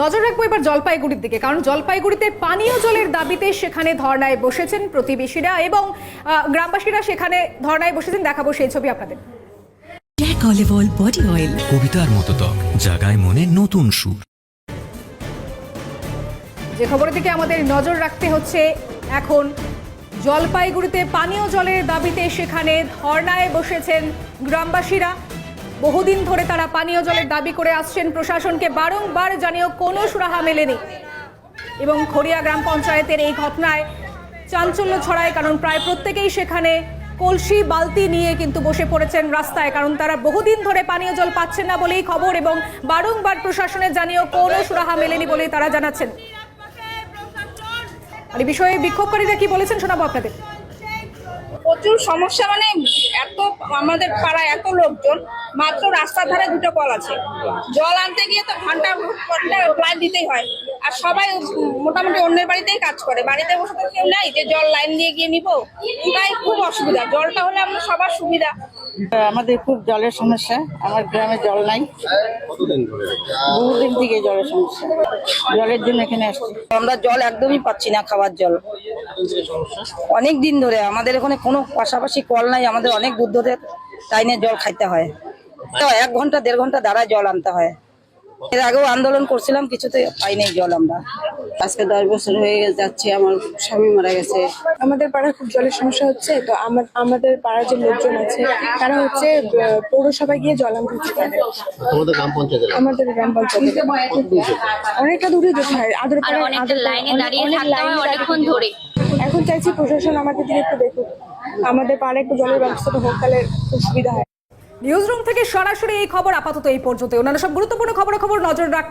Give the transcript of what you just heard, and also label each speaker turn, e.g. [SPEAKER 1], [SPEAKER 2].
[SPEAKER 1] নজর রাখব এবার জলপাইগুড়ির দিকে কারণ জলপাইগুড়িতে পানীয় জলের দাবিতে সেখানে ধর্নায় বসেছেন প্রতিবেশীরা এবং গ্রামবাসীরা সেখানে ধর্নায় বসেছেন দেখাবো সেই ছবি আপনাদের।
[SPEAKER 2] Jack olive oil body oil
[SPEAKER 3] কবিতার মতো ত্বক জাগায় মনে নতুন সুর।
[SPEAKER 1] যে খবরের দিকে আমাদের নজর রাখতে হচ্ছে এখন জলপাইগুড়িতে পানীয় জলের দাবিতে সেখানে ধর্নায় বসেছেন গ্রামবাসীরা। বহুদিন ধরে তারা পানীয় জলের দাবি করে আসছেন প্রশাসনকে। বারংবার জানিয়েও কোনো সুরাহা মেলেনি। এবং খড়িয়া গ্রাম পঞ্চায়েতের এই ঘটনায় চাঞ্চল্য ছড়ায়, কারণ প্রায় প্রত্যেকেই সেখানে কলসি, বালতি নিয়ে কিন্তু বসে পড়েছেন রাস্তায়, কারণ তারা বহুদিন ধরে পানীয় জল পাচ্ছেন না বলেই খবর এবং বারংবার প্রশাসনের জানিয়েও কোনো সুরাহা মেলেনি বলেই তারা জানাচ্ছেন। আর এই বিষয়ে বিক্ষোভকারীরা কি বলেছেন শোনাবো আপনাদের।
[SPEAKER 4] প্রচুর সমস্যা মানে এত আমাদের পাড়ায় এত লোকজন মাত্র রাস্তার ধারে দুটো কল আছে। জল আনতে গিয়ে তো ঘণ্টা দিতেই হয়। আর সবাই মোটামুটি অন্যের বাড়িতেই কাজ করে। বাড়িতে বসে তো কেউ নাই যে জল লাইন দিয়ে গিয়ে নিবো তাই খুব অসুবিধা। জলটা হলে আমরা সবার সুবিধা।
[SPEAKER 5] আমাদের খুব জলের সমস্যা আমার গ্রামে জল নাই। বহুদিন থেকে জলের সমস্যা। জলের জন্য এখানে আসছি। আমরা জল একদমই পাচ্ছি না খাওয়ার জল। অনেক দিন ধরে আমাদের এখানে কোনো পাশাপাশি কল নাই আমাদের অনেক দূর ধরে টাইনে জল খাইতে হয়। তো এক ঘণ্টা দেড় ঘণ্টা দাঁড়ায় জল আনতে হয়। এর আগেও আন্দোলন করছিলাম কিছুতে পাই নাই জল আমরা। আজকে দশ বছর হয়ে যাচ্ছে আমার স্বামী মারা গেছে।
[SPEAKER 6] আমাদের পাড়ায় খুব জলের সমস্যা হচ্ছে তো আমার আমাদের পাড়ার যে লোকজন আছে তারা হচ্ছে পৌরসভায় গিয়ে জল আনতে হচ্ছে
[SPEAKER 7] তোমাদের গ্রাম পঞ্চায়েতের
[SPEAKER 6] আমাদের গ্রাম পঞ্চায়েতে অনেকটা দূরে যেতে হয়। আদর
[SPEAKER 8] আর অনেকটা লাইনে দাঁড়িয়ে থাকতে হয় অনেকক্ষণ ধরে।
[SPEAKER 6] এখন চাইছি প্রশাসন আমাদের দিকে একটু দেখুক। আমাদের পাড়ায় একটু জলের ব্যবস্থাটা হোক তাহলে খুব সুবিধা হয়।
[SPEAKER 1] নিউজ রুম থেকে সরাসরি এই খবর আপাতত এই পর্যন্ত অন্যান্য সব গুরুত্বপূর্ণ খবর খবর নজর রাখ